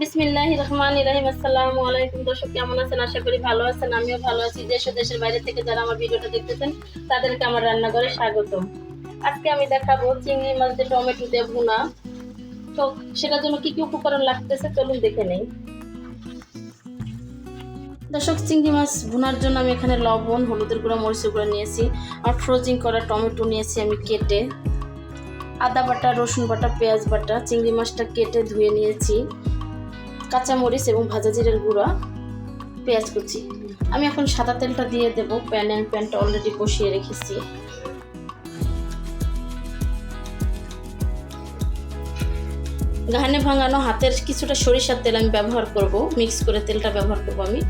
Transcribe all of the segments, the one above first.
বিসমিল্লাহ রহমান ইরাহিম আসসালামু আলাইকুম। দর্শক, কেমন আছেন? আশা করি ভালো আছেন। আমিও ভালো আছি। দেশ দেশের বাইরে থেকে যারা আমার ভিডিওটা দেখতেছেন, তাদেরকে আমার রান্নাঘরে স্বাগত আজকে আমি দেখাবো চিংড়ি মাছ দিয়ে টমেটো দিয়ে ভুনা। তো সেটার জন্য কি কি উপকরণ লাগতেছে চলুন দেখে নেই। দর্শক, চিংড়ি মাছ ভুনার জন্য আমি এখানে লবণ, হলুদের গুঁড়া, মরিচের গুঁড়া নিয়েছি আর ফ্রোজিং করা টমেটো নিয়েছি আমি কেটে। আদা বাটা, রসুন বাটা, পেঁয়াজ বাটা, চিংড়ি মাছটা কেটে ধুয়ে নিয়েছি। কাঁচামরিচ এবং ভাজা জিরের গুঁড়া, পেঁয়াজ কুচি। আমি এখন সাদা তেলটা দিয়ে দেব, প্যানে আমি প্যানটা অলরেডি বসিয়ে রেখেছি। ঘানে ভাঙানো হাতের কিছুটা সরিষার তেল আমি ব্যবহার করব, মিক্স করে তেলটা ব্যবহার করব আমি।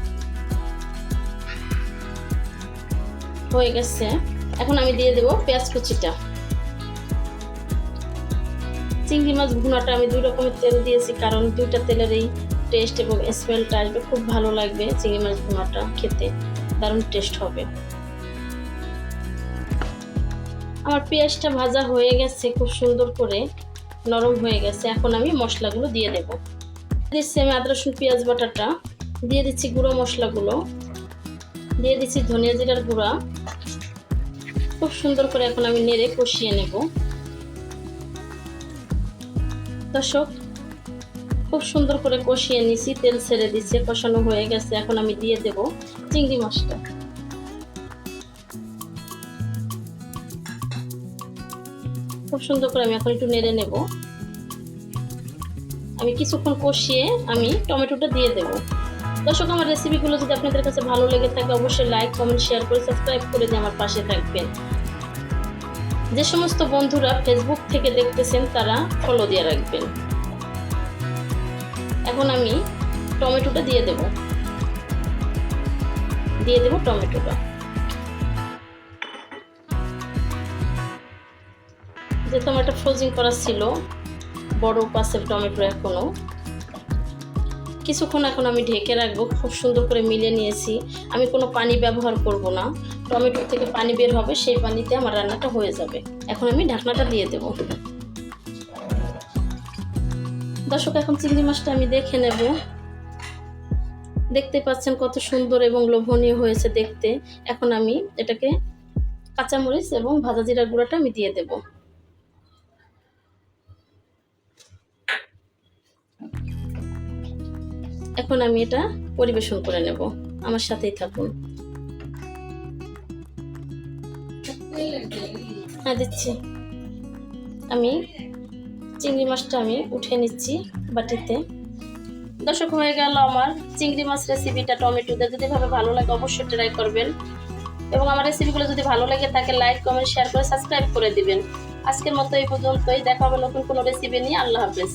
হয়ে গেছে। এখন আমি দিয়ে দেব পেঁয়াজ কুচিটা। চিংড়ি মাছ ভুনাটা আমি দুই রকমের তেল দিয়েছি, কারণ দুইটা তেলের এই টেস্ট এবং স্মেলটা আসবে, খুব ভালো লাগবে চিংড়ি মাছ ভুনাটা খেতে, দারুণ টেস্ট হবে। আমার পেঁয়াজটা ভাজা হয়ে গেছে খুব সুন্দর করে, নরম হয়ে গেছে, এখন আমি মশলাগুলো দিয়ে দেব। দিচ্ছি আমি আদা, রসুন, পেঁয়াজ বাটাটা, দিয়ে দিচ্ছি গুঁড়ো মশলাগুলো, দিয়ে দিচ্ছি ধনিয়া জিরার গুঁড়া। খুব সুন্দর করে এখন আমি নেড়ে কষিয়ে নেব। দর্শক, খুব সুন্দর করে কষিয়ে নিছি, তেল ছেড়ে দিচ্ছে কষানো হয়ে গেছে, এখন আমি দিয়ে দেব চিংড়ি মাছটা। খুব সুন্দর করে আমি এখন একটু নেড়ে নেব। আমি কিছুক্ষণ কষিয়ে আমি টমেটোটা দিয়ে দেব। দর্শক, আমার রেসিপিগুলো যদি আপনাদের কাছে ভালো লেগে থাকে, অবশ্যই লাইক কমেন্ট শেয়ার করে সাবস্ক্রাইব করে দিয়ে আমার পাশে থাকবেন। যে সমস্ত বন্ধুরা ফেসবুক থেকে দেখতেছেন, তারা ফলো দিয়ে রাখবেন। এখন আমি টমেটোটা দিয়ে দেব। দিয়ে দেব টমেটোটা। আমার একটা ফ্রোজিং করা ছিল, বড় পাশের টমেটো এখনও। কিছুক্ষণ এখন আমি ঢেকে রাখব, খুব সুন্দর করে মিলে নিয়েছি। আমি কোনো পানি ব্যবহার করব না। টমেটো থেকে পানি বের হবে, সেই পানিতে আমার রান্নাটা হয়ে যাবে। এখন আমি ঢাকনাটা দিয়ে দেব। দর্শক, এখন চিংড়ি মাছটা আমি দেখে নেব। দেখতে পাচ্ছেন কত সুন্দর এবং লোভনীয় হয়েছে দেখতে। এখন আমি এটাকে কাঁচামরিচ এবং ভাজা জিরার গুঁড়াটা আমি দিয়ে দেব। এখন আমি এটা পরিবেশন করে নেব। আমার সাথেই থাকুন। হ্যাঁ দিচ্ছি। আমি চিংড়ি মাছটা আমি উঠে নিচ্ছি বাটিতে। দর্শক, হয়ে গেল আমার চিংড়ি মাছ রেসিপিটা টমেটোতে যদি ভাবে ভালো লাগে অবশ্যই ট্রাই করবেন। এবং আমার রেসিপিগুলো যদি ভালো লাগে তাকে লাইক কমেন্ট শেয়ার করে সাবস্ক্রাইব করে দিবেন। আজকের মতো এই পর্যন্তই। দেখা হবে নতুন কোনো রেসিপি নিয়ে। আল্লাহ হাফেজ।